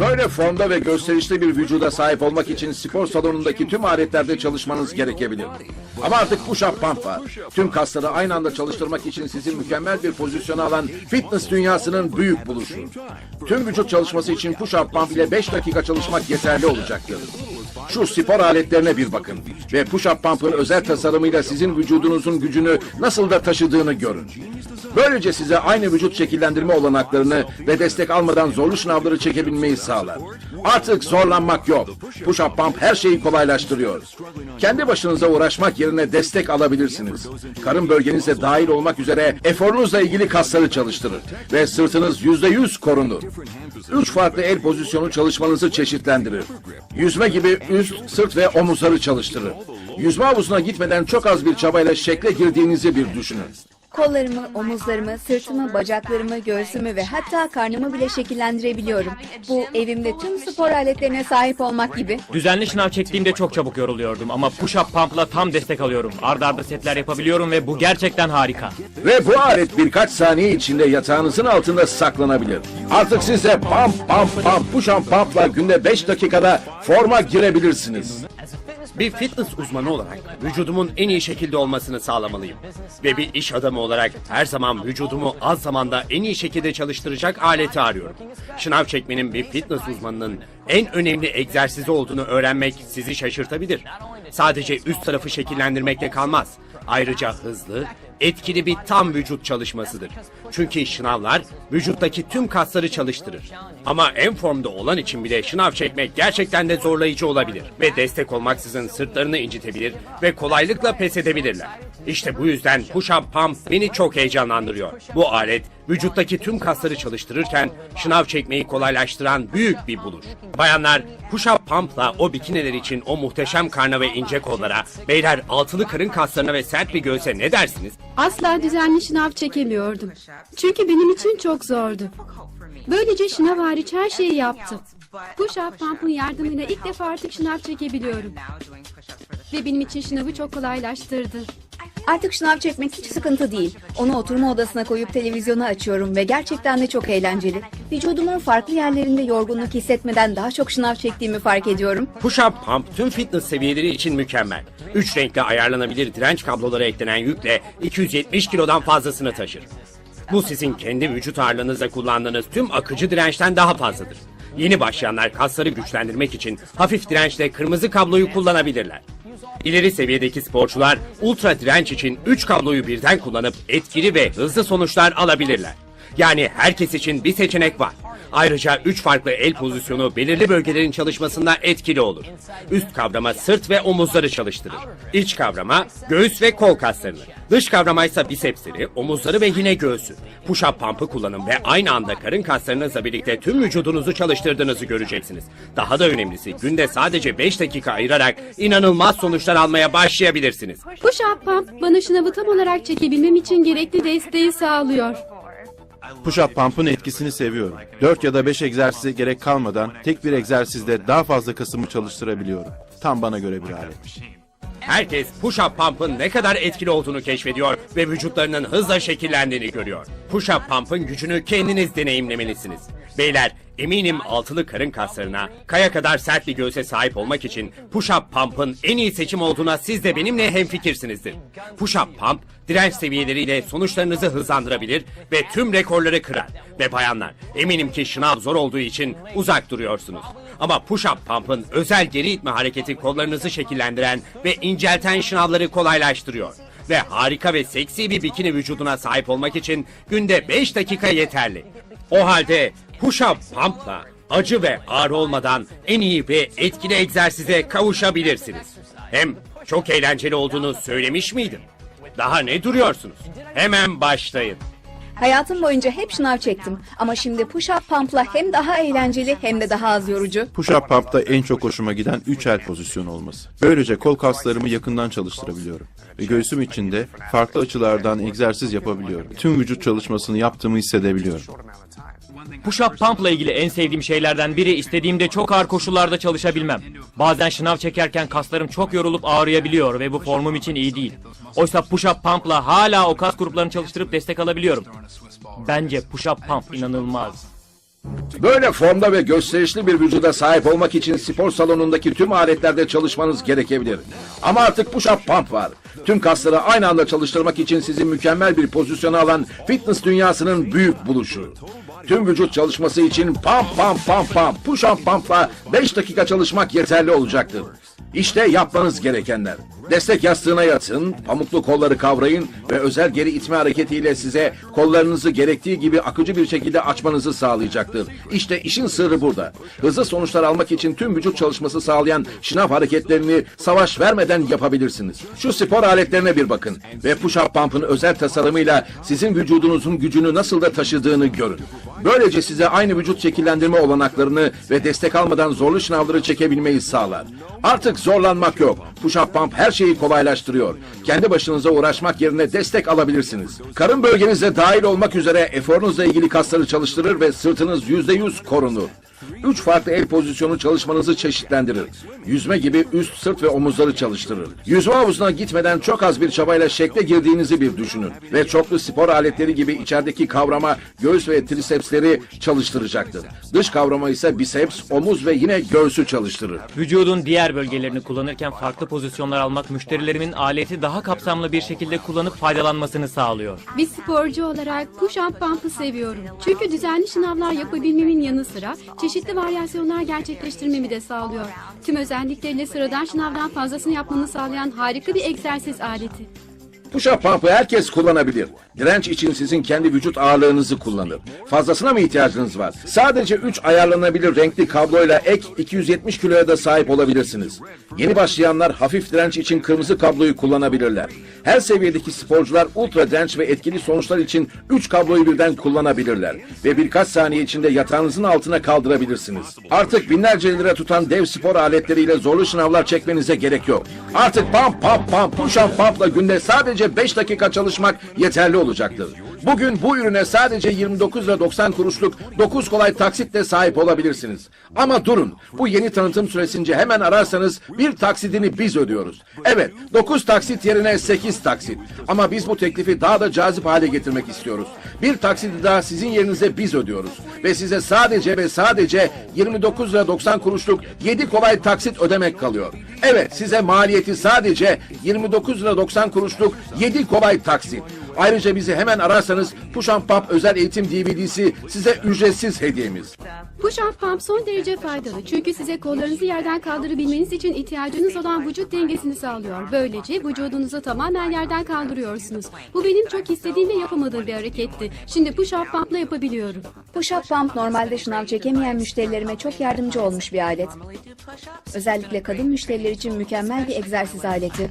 Böyle formda ve gösterişli bir vücuda sahip olmak için spor salonundaki tüm aletlerde çalışmanız gerekebilir. Ama artık push-up pump var. Tüm kasları aynı anda çalıştırmak için sizi mükemmel bir pozisyona alan fitness dünyasının büyük buluşu. Tüm vücut çalışması için push-up pump ile 5 dakika çalışmak yeterli olacaktır. Şu spor aletlerine bir bakın ve push-up pump'ın özel tasarımıyla sizin vücudunuzun gücünü nasıl da taşıdığını görün. Böylece size aynı vücut şekillendirme olanaklarını ve destek almadan zorlu şınavları çekebilmeyi sağlar. Artık zorlanmak yok. Push-up pump her şeyi kolaylaştırıyor. Kendi başınıza uğraşmak yerine destek alabilirsiniz. Karın bölgenize dahil olmak üzere eforunuzla ilgili kasları çalıştırır ve sırtınız yüzde yüz korunur. Üç farklı el pozisyonu çalışmanızı çeşitlendirir. Yüzme gibi üst, sırt ve omuzları çalıştırır. Yüzme havuzuna gitmeden çok az bir çabayla şekle girdiğinizi bir düşünün. Kollarımı, omuzlarımı, sırtımı, bacaklarımı, göğsümü ve hatta karnımı bile şekillendirebiliyorum. Bu evimde tüm spor aletlerine sahip olmak gibi. Düzenli şınav çektiğimde çok çabuk yoruluyordum ama push-up pump'la tam destek alıyorum. Arda arda setler yapabiliyorum ve bu gerçekten harika. Ve bu alet birkaç saniye içinde yatağınızın altında saklanabilir. Artık siz de pump pump pump push and pump'la günde 5 dakikada forma girebilirsiniz. Bir fitness uzmanı olarak vücudumun en iyi şekilde olmasını sağlamalıyım. Ve bir iş adamı olarak her zaman vücudumu az zamanda en iyi şekilde çalıştıracak aleti arıyorum. Şınav çekmenin bir fitness uzmanının en önemli egzersizi olduğunu öğrenmek sizi şaşırtabilir. Sadece üst tarafı şekillendirmekle kalmaz. Ayrıca hızlı, etkili bir tam vücut çalışmasıdır. Çünkü şınavlar vücuttaki tüm kasları çalıştırır. Ama en formda olan için bile şınav çekmek gerçekten de zorlayıcı olabilir. Ve destek olmaksızın sırtlarını incitebilir ve kolaylıkla pes edebilirler. İşte bu yüzden push-up pump beni çok heyecanlandırıyor. Bu alet vücuttaki tüm kasları çalıştırırken şınav çekmeyi kolaylaştıran büyük bir buluş. Bayanlar push-up pump'la o bikiniler için o muhteşem karna ve ince kollara, beyler altılı karın kaslarına ve sert bir göğse ne dersiniz? Asla düzenli şınav çekemiyordum. Çünkü benim için çok zordu. Böylece şınav hariç her şeyi yaptım. Push-up pump'un yardımıyla ilk defa artık şınav çekebiliyorum. Ve benim için şınavı çok kolaylaştırdı. Artık şınav çekmek hiç sıkıntı değil. Onu oturma odasına koyup televizyonu açıyorum ve gerçekten de çok eğlenceli. Vücudumun farklı yerlerinde yorgunluk hissetmeden daha çok şınav çektiğimi fark ediyorum. Push-up pump tüm fitness seviyeleri için mükemmel. 3 renkli ayarlanabilir direnç kabloları eklenen yükle 270 kilodan fazlasını taşır. Bu sizin kendi vücut ağırlığınızda kullandığınız tüm akıcı dirençten daha fazladır. Yeni başlayanlar kasları güçlendirmek için hafif dirençle kırmızı kabloyu kullanabilirler. İleri seviyedeki sporcular ultra direnç için 3 kabloyu birden kullanıp etkili ve hızlı sonuçlar alabilirler. Yani herkes için bir seçenek var. Ayrıca 3 farklı el pozisyonu belirli bölgelerin çalışmasında etkili olur. Üst kavrama sırt ve omuzları çalıştırır. İç kavrama göğüs ve kol kaslarını. Dış kavrama ise bisepsleri, omuzları ve yine göğsü. Push-up pump'ı kullanın ve aynı anda karın kaslarınızla birlikte tüm vücudunuzu çalıştırdığınızı göreceksiniz. Daha da önemlisi günde sadece 5 dakika ayırarak inanılmaz sonuçlar almaya başlayabilirsiniz. Push-up pump bana şınavı tam olarak çekebilmem için gerekli desteği sağlıyor. Push-up pump'ın etkisini seviyorum. 4 ya da 5 egzersize gerek kalmadan tek bir egzersizde daha fazla kasımı çalıştırabiliyorum. Tam bana göre bir alet. Herkes push-up pump'ın ne kadar etkili olduğunu keşfediyor ve vücutlarının hızla şekillendiğini görüyor. Push-up pump'ın gücünü kendiniz deneyimlemelisiniz. Beyler, eminim altılı karın kaslarına, kaya kadar sert bir göğse sahip olmak için push-up pump'ın en iyi seçim olduğuna siz de benimle hemfikirsinizdir. Push-up pump, direnç seviyeleriyle sonuçlarınızı hızlandırabilir ve tüm rekorları kırar. Ve bayanlar, eminim ki şınav zor olduğu için uzak duruyorsunuz. Ama push-up pump'ın özel geri itme hareketi kollarınızı şekillendiren ve incelten şınavları kolaylaştırıyor. Ve harika ve seksi bir bikini vücuduna sahip olmak için günde 5 dakika yeterli. O halde push-up pump'la acı ve ağrı olmadan en iyi ve etkili egzersize kavuşabilirsiniz. Hem çok eğlenceli olduğunu söylemiş miydim? Daha ne duruyorsunuz? Hemen başlayın. Hayatım boyunca hep şınav çektim. Ama şimdi push-up pump'la hem daha eğlenceli hem de daha az yorucu. Push-up pump'ta en çok hoşuma giden 3 el pozisyonu olması. Böylece kol kaslarımı yakından çalıştırabiliyorum. Ve göğsüm için de farklı açılardan egzersiz yapabiliyorum. Tüm vücut çalışmasını yaptığımı hissedebiliyorum. Push-up pump'la ilgili en sevdiğim şeylerden biri istediğimde çok ağır koşullarda çalışabilmem. Bazen şınav çekerken kaslarım çok yorulup ağrıyabiliyor ve bu formum için iyi değil. Oysa push-up pump'la hala o kas gruplarını çalıştırıp destek alabiliyorum. Bence push-up pump inanılmaz. Böyle formda ve gösterişli bir vücuda sahip olmak için spor salonundaki tüm aletlerde çalışmanız gerekebilir. Ama artık push-up pump var. Tüm kasları aynı anda çalıştırmak için sizi mükemmel bir pozisyona alan fitness dünyasının büyük buluşu. Tüm vücut çalışması için pump pump pump pump push-up pump'la 5 dakika çalışmak yeterli olacaktır. İşte yapmanız gerekenler. Destek yastığına yatın, pamuklu kolları kavrayın ve özel geri itme hareketiyle size kollarınızı gerektiği gibi akıcı bir şekilde açmanızı sağlayacaktır. İşte işin sırrı burada. Hızlı sonuçlar almak için tüm vücut çalışması sağlayan şınav hareketlerini savaş vermeden yapabilirsiniz. Şu spor aletlerine bir bakın ve push-up pump'ın özel tasarımıyla sizin vücudunuzun gücünü nasıl da taşıdığını görün. Böylece size aynı vücut şekillendirme olanaklarını ve destek almadan zorlu şınavları çekebilmeyi sağlar. Artık zorlanmak yok. Push-up pump her şeyi kolaylaştırıyor. Kendi başınıza uğraşmak yerine destek alabilirsiniz. Karın bölgenize dahil olmak üzere eforunuzla ilgili kasları çalıştırır ve sırtınız %100 korunur. Üç farklı el pozisyonu çalışmanızı çeşitlendirir. Yüzme gibi üst, sırt ve omuzları çalıştırır. Yüzme havuzuna gitmeden çok az bir çabayla şekle girdiğinizi bir düşünün. Ve çoklu spor aletleri gibi içerideki kavrama göğüs ve trisepsleri çalıştıracaktır. Dış kavrama ise biceps, omuz ve yine göğsü çalıştırır. Vücudun diğer bölgelerini kullanırken farklı pozisyonlar almak müşterilerimin aleti daha kapsamlı bir şekilde kullanıp faydalanmasını sağlıyor. Bir sporcu olarak push-up pump'ı seviyorum. Çünkü düzenli şınavlar yapabilmemin yanı sıra çeşitli varyasyonlar gerçekleştirmemi de sağlıyor. Tüm özellikleriyle sıradan şınavdan fazlasını yapmanı sağlayan harika bir egzersiz aleti. Push-up pump'ı herkes kullanabilir. Direnç için sizin kendi vücut ağırlığınızı kullanır. Fazlasına mı ihtiyacınız var? Sadece 3 ayarlanabilir renkli kabloyla ek 270 kiloya da sahip olabilirsiniz. Yeni başlayanlar hafif direnç için kırmızı kabloyu kullanabilirler. Her seviyedeki sporcular ultra direnç ve etkili sonuçlar için 3 kabloyu birden kullanabilirler. Ve birkaç saniye içinde yatağınızın altına kaldırabilirsiniz. Artık binlerce lira tutan dev spor aletleriyle zorlu sınavlar çekmenize gerek yok. Artık pump pump pump push up pump'la günde sadece 5 dakika çalışmak yeterli olacaktır. Bugün bu ürüne sadece 29 lira 90 kuruşluk 9 kolay taksitle sahip olabilirsiniz. Ama durun, bu yeni tanıtım süresince hemen ararsanız bir taksidini biz ödüyoruz. Evet, 9 taksit yerine 8 taksit. Ama biz bu teklifi daha da cazip hale getirmek istiyoruz. Bir taksidi daha sizin yerinize biz ödüyoruz. Ve size sadece ve sadece 29 lira 90 kuruşluk 7 kolay taksit ödemek kalıyor. Evet, size maliyeti sadece 29 lira 90 kuruşluk 7 kolay taksit. Ayrıca bizi hemen ararsanız Push and Pump özel eğitim DVD'si size ücretsiz hediyemiz. Push-up pump son derece faydalı çünkü size kollarınızı yerden kaldırabilmeniz için ihtiyacınız olan vücut dengesini sağlıyor. Böylece vücudunuzu tamamen yerden kaldırıyorsunuz. Bu benim çok istediğim ve yapamadığım bir hareketti. Şimdi push-up pump'la yapabiliyorum. Push-up pump normalde şınav çekemeyen müşterilerime çok yardımcı olmuş bir alet. Özellikle kadın müşteriler için mükemmel bir egzersiz aleti.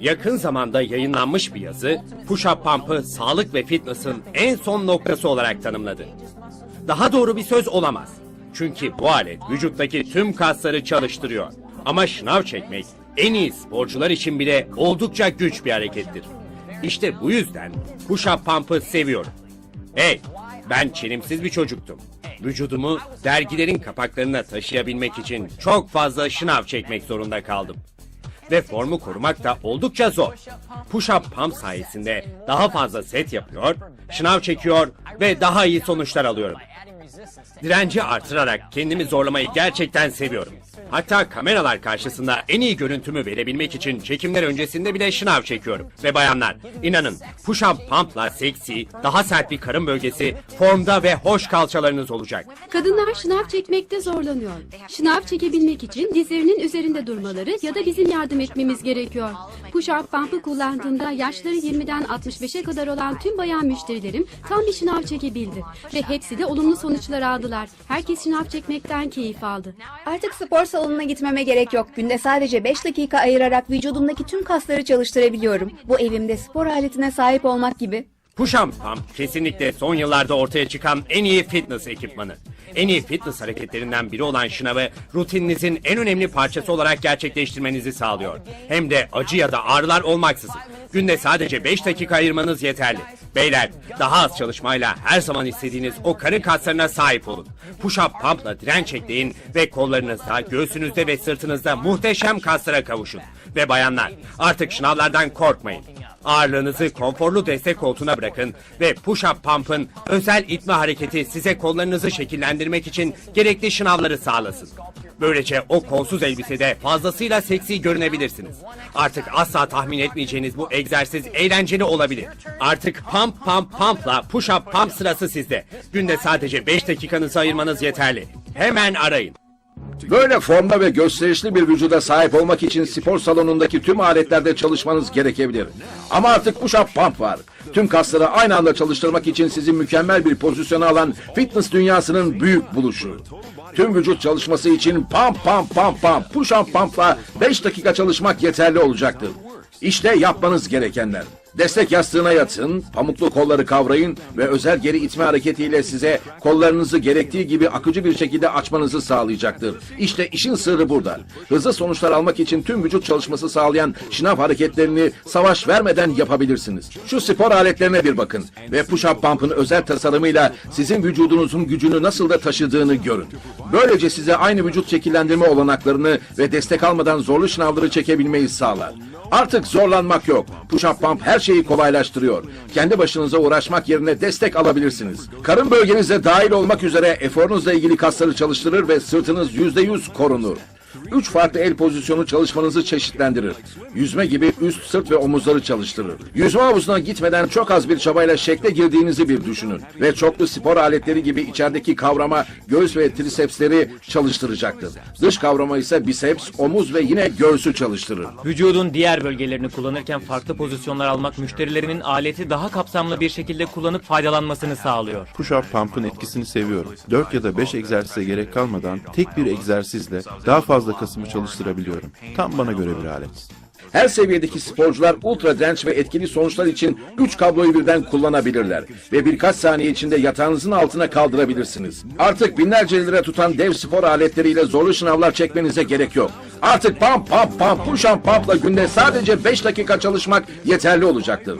Yakın zamanda yayınlanmış bir yazı, Push-Up Pump'ı sağlık ve fitness'ın en son noktası olarak tanımladı. Daha doğru bir söz olamaz. Çünkü bu alet vücuttaki tüm kasları çalıştırıyor. Ama şınav çekmek en iyi sporcular için bile oldukça güç bir harekettir. İşte bu yüzden Push-Up Pump'ı seviyorum. Hey, ben çelimsiz bir çocuktum. Vücudumu dergilerin kapaklarına taşıyabilmek için çok fazla şınav çekmek zorunda kaldım ve formu korumak da oldukça zor. Push-up pump sayesinde daha fazla set yapıyor, şınav çekiyor ve daha iyi sonuçlar alıyorum. Direnci artırarak kendimi zorlamayı gerçekten seviyorum. Hatta kameralar karşısında en iyi görüntümü verebilmek için çekimler öncesinde bile şınav çekiyorum. Ve bayanlar, inanın push-up pump'la seksi, daha sert bir karın bölgesi, formda ve hoş kalçalarınız olacak. Kadınlar şınav çekmekte zorlanıyor. Şınav çekebilmek için dizlerinin üzerinde durmaları ya da bizim yardım etmemiz gerekiyor. Push-up pump'ı kullandığında yaşları 20'den 65'e kadar olan tüm bayan müşterilerim tam bir şınav çekebildi. Ve hepsi de olumlu sonuçlar aldılar. Herkes şınav çekmekten keyif aldı. Artık spor salonuna gitmeme gerek yok. Günde sadece 5 dakika ayırarak vücudumdaki tüm kasları çalıştırabiliyorum. Bu evimde spor aletine sahip olmak gibi. Push-Up Pump kesinlikle son yıllarda ortaya çıkan en iyi fitness ekipmanı. En iyi fitness hareketlerinden biri olan şınavı rutininizin en önemli parçası olarak gerçekleştirmenizi sağlıyor. Hem de acı ya da ağrılar olmaksızın. Günde sadece 5 dakika ayırmanız yeterli. Beyler daha az çalışmayla her zaman istediğiniz o karın kaslarına sahip olun. Push-Up Pump'la direnç ekleyin ve kollarınızda, göğsünüzde ve sırtınızda muhteşem kaslara kavuşun. Ve bayanlar artık şınavlardan korkmayın. Ağırlığınızı konforlu destek koltuğuna bırakın ve push-up pump'ın özel itme hareketi size kollarınızı şekillendirmek için gerekli şınavları sağlasın. Böylece o kolsuz elbisede fazlasıyla seksi görünebilirsiniz. Artık asla tahmin etmeyeceğiniz bu egzersiz eğlenceli olabilir. Artık pump pump pump'la push-up pump sırası sizde. Günde sadece 5 dakikanızı ayırmanız yeterli. Hemen arayın. Böyle formda ve gösterişli bir vücuda sahip olmak için spor salonundaki tüm aletlerde çalışmanız gerekebilir. Ama artık push-up pump var. Tüm kasları aynı anda çalıştırmak için sizi mükemmel bir pozisyona alan fitness dünyasının büyük buluşu. Tüm vücut çalışması için pump pump pump pump push-up pump'la 5 dakika çalışmak yeterli olacaktır. İşte yapmanız gerekenler. Destek yastığına yatın, pamuklu kolları kavrayın ve özel geri itme hareketiyle size kollarınızı gerektiği gibi akıcı bir şekilde açmanızı sağlayacaktır. İşte işin sırrı burada. Hızlı sonuçlar almak için tüm vücut çalışması sağlayan şınav hareketlerini savaş vermeden yapabilirsiniz. Şu spor aletlerine bir bakın ve push-up pump'ın özel tasarımıyla sizin vücudunuzun gücünü nasıl da taşıdığını görün. Böylece size aynı vücut şekillendirme olanaklarını ve destek almadan zorlu şınavları çekebilmeyi sağlar. Artık zorlanmak yok. Push-up pump her şeyi kolaylaştırıyor. Kendi başınıza uğraşmak yerine destek alabilirsiniz. Karın bölgenize dahil olmak üzere eforunuzla ilgili kasları çalıştırır ve sırtınız %100 korunur. Üç farklı el pozisyonu çalışmanızı çeşitlendirir. Yüzme gibi üst, sırt ve omuzları çalıştırır. Yüzme havuzuna gitmeden çok az bir çabayla şekle girdiğinizi bir düşünün. Ve çoklu spor aletleri gibi içerideki kavrama göğüs ve trisepsleri çalıştıracaktır. Dış kavrama ise biceps, omuz ve yine göğsü çalıştırır. Vücudun diğer bölgelerini kullanırken farklı pozisyonlar almak müşterilerinin aleti daha kapsamlı bir şekilde kullanıp faydalanmasını sağlıyor. Push-up pump'ın etkisini seviyorum. 4 ya da 5 egzersize gerek kalmadan tek bir egzersizle daha fazla kasımı çalıştırabiliyorum. Tam bana göre bir alet. Her seviyedeki sporcular ultra direnç ve etkili sonuçlar için 3 kabloyu birden kullanabilirler ve birkaç saniye içinde yatağınızın altına kaldırabilirsiniz. Artık binlerce lira tutan dev spor aletleriyle zorlu şınavlar çekmenize gerek yok. Artık pump pump pump push and pump'la günde sadece 5 dakika çalışmak yeterli olacaktır.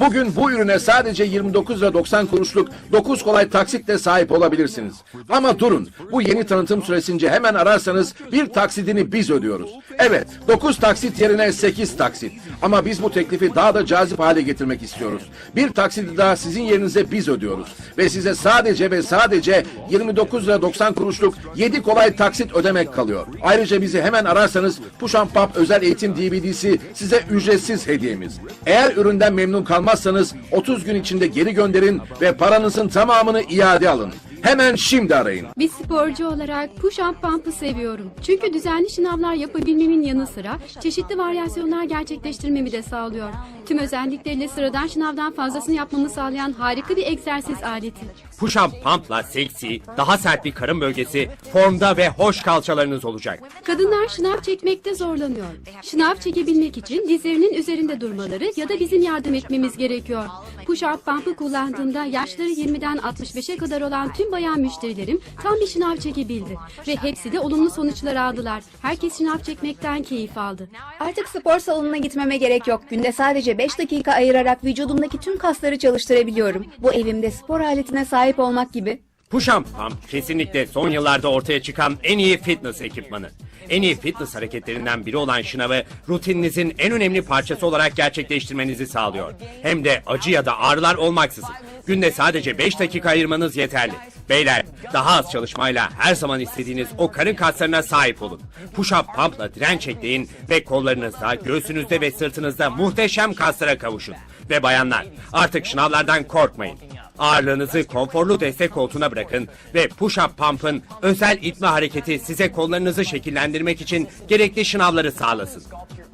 Bugün bu ürüne sadece 29 lira 90 kuruşluk 9 kolay taksitle sahip olabilirsiniz. Ama durun, bu yeni tanıtım süresince hemen ararsanız bir taksidini biz ödüyoruz. Evet, 9 taksit yerine 8 taksit. Ama biz bu teklifi daha da cazip hale getirmek istiyoruz. Bir taksidi daha sizin yerinize biz ödüyoruz. Ve size sadece ve sadece 29 lira 90 kuruşluk 7 kolay taksit ödemek kalıyor. Ayrıca bizi hemen ararsanız Push Pump özel eğitim DVD'si size ücretsiz hediyemiz. Eğer üründen memnun kalmazsanız 30 gün içinde geri gönderin ve paranızın tamamını iade alın. Hemen şimdi arayın. Bir sporcu olarak push-up pump'ı seviyorum. Çünkü düzenli şınavlar yapabilmemin yanı sıra çeşitli varyasyonlar gerçekleştirmemi de sağlıyor. Tüm özellikleriyle sıradan şınavdan fazlasını yapmamı sağlayan harika bir egzersiz aleti. Push-up pump'la seksi, daha sert bir karın bölgesi, formda ve hoş kalçalarınız olacak. Kadınlar şınav çekmekte zorlanıyor. Şınav çekebilmek için dizlerinin üzerinde durmaları ya da bizim yardım etmemiz gerekiyor. Push-up pump'ı kullandığımda yaşları 20'den 65'e kadar olan tüm bayan müşterilerim tam bir şınav çekebildi. Ve hepsi de olumlu sonuçlar aldılar. Herkes şınav çekmekten keyif aldı. Artık spor salonuna gitmeme gerek yok. Günde sadece 5 dakika ayırarak vücudumdaki tüm kasları çalıştırabiliyorum. Bu evimde spor aletine sahip olmak gibi. Push-up pump kesinlikle son yıllarda ortaya çıkan en iyi fitness ekipmanı. En iyi fitness hareketlerinden biri olan şınavı rutininizin en önemli parçası olarak gerçekleştirmenizi sağlıyor. Hem de acı ya da ağrılar olmaksızın. Günde sadece 5 dakika ayırmanız yeterli. Beyler daha az çalışmayla her zaman istediğiniz o karın kaslarına sahip olun. Push-up pump'la direnç ekleyin ve kollarınızda, göğsünüzde ve sırtınızda muhteşem kaslara kavuşun. Ve bayanlar artık şınavlardan korkmayın. Ağırlığınızı konforlu destek koltuğuna bırakın ve push-up pump'ın özel itme hareketi size kollarınızı şekillendirmek için gerekli şınavları sağlasın.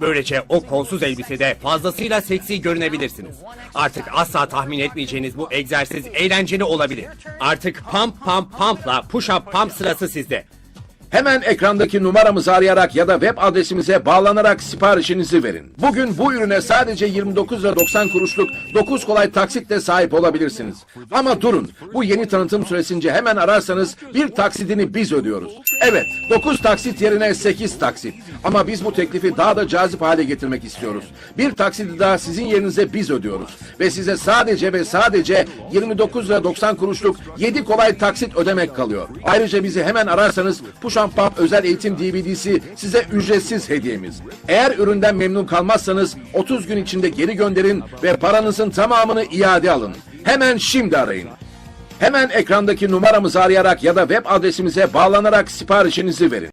Böylece o kolsuz elbisede fazlasıyla seksi görünebilirsiniz. Artık asla tahmin etmeyeceğiniz bu egzersiz eğlenceli olabilir. Artık pump pump pump'la push-up pump sırası sizde. Hemen ekrandaki numaramızı arayarak ya da web adresimize bağlanarak siparişinizi verin. Bugün bu ürüne sadece 29 lira 90 kuruşluk 9 kolay taksitle sahip olabilirsiniz. Ama durun, bu yeni tanıtım süresince hemen ararsanız bir taksidini biz ödüyoruz. Evet, 9 taksit yerine 8 taksit. Ama biz bu teklifi daha da cazip hale getirmek istiyoruz. Bir taksidi daha sizin yerinize biz ödüyoruz. Ve size sadece ve sadece 29 lira 90 kuruşluk 7 kolay taksit ödemek kalıyor. Ayrıca bizi hemen ararsanız Push Up Pump özel eğitim DVD'si size ücretsiz hediyemiz. Eğer üründen memnun kalmazsanız 30 gün içinde geri gönderin ve paranızın tamamını iade alın. Hemen şimdi arayın. Hemen ekrandaki numaramızı arayarak ya da web adresimize bağlanarak siparişinizi verin.